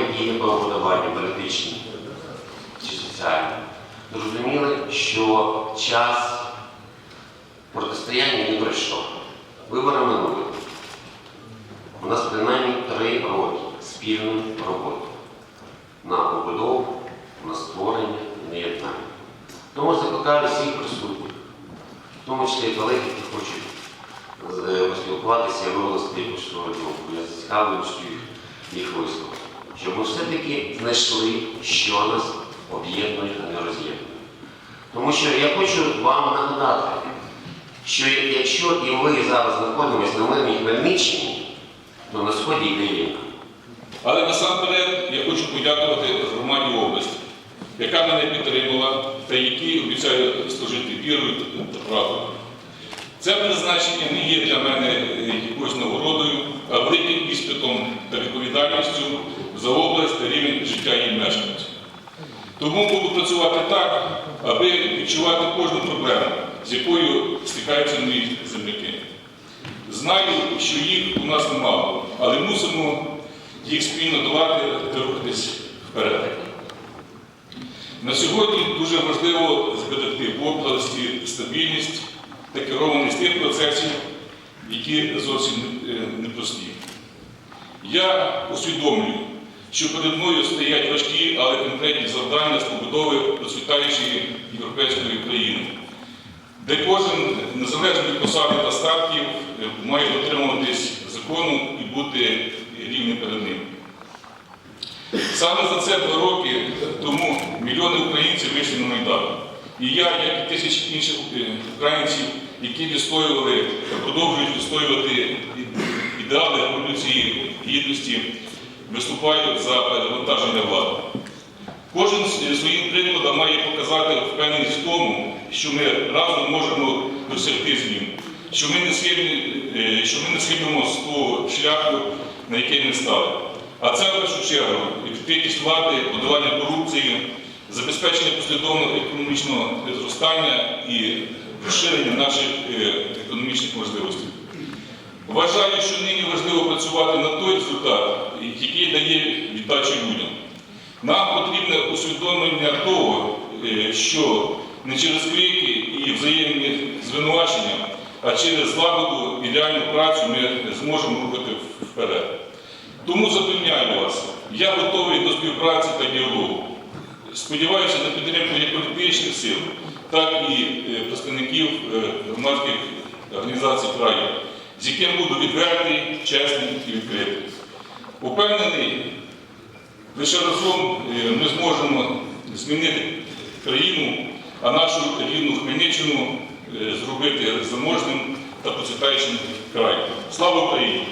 які є побудування політичні чи соціальні, зрозуміли, що час протистояння не пройшов. Вибори минули. У нас принаймні три роки спільної роботи на побудову, на створення і на єднання. Тому закликаю всіх присутніх, в тому числі і колег, які хочуть е, поспілкуватися і якусь свою думку. Я зацікавлений, що їх, виступ. Щоб ми все-таки знайшли, що нас об'єднує, а не роз'єднує. Тому що я хочу вам нагадати, що якщо і ми зараз знаходимося на мирній Хмельниччині, то на сході йде війна. Але насамперед я хочу подякувати громаді області, яка мене підтримала та якій обіцяю служити вірою та правдою. Це призначення не є для мене якоюсь нагородою, великим іспитом та відповідальністю за область та рівень життя її мешканців. Тому буду працювати так, аби відчувати кожну проблему, з якою стикаються мої земляки. Знаю, що їх у нас немало, але мусимо їх спільно долати та рухатись вперед. На сьогодні дуже важливо зберегти в області стабільність та керованість тих процесів, які зовсім е, непрості. Я усвідомлюю, що перед мною стоять важкі, але конкретні завдання з побудови процвітаючої європейської країни, де кожен, незалежно від посади та статків, е, має дотримуватись закону і бути рівним перед ним. Саме за це два роки тому мільйони українців вийшли на Майдан. І я, як і тисячі інших е, українців, які відстоювали продовжують відстоювати ідеали революції гідності, виступають за перевантаження влади. Кожен своїм прикладом має показати впевненість в тому, що ми разом можемо досягти змін, що ми не схибні- е, що ми не схибнемо з того шляху, на який ми стали. А це в першу чергу відкритість влади, подолання корупції, забезпечення послідовного економічного зростання і розширення наших е, економічних можливостей. Вважаю, що нині важливо працювати на той результат, який дає віддачу людям. Нам потрібне усвідомлення того, е, що не через крики і взаємні звинувачення, а через злагоду і реальну працю ми зможемо рухати вперед. Тому запевняю вас, я готовий до співпраці та діалогу. Сподіваюся на підтримку як політичних сил, так і е, представників е, громадських організацій краю, з яким буду відвертий, чесний і відкритий. Упевнений, лише разом е, ми зможемо змінити країну, а нашу рідну Хмельниччину зробити заможним та процвітаючим краєм. Слава Україні!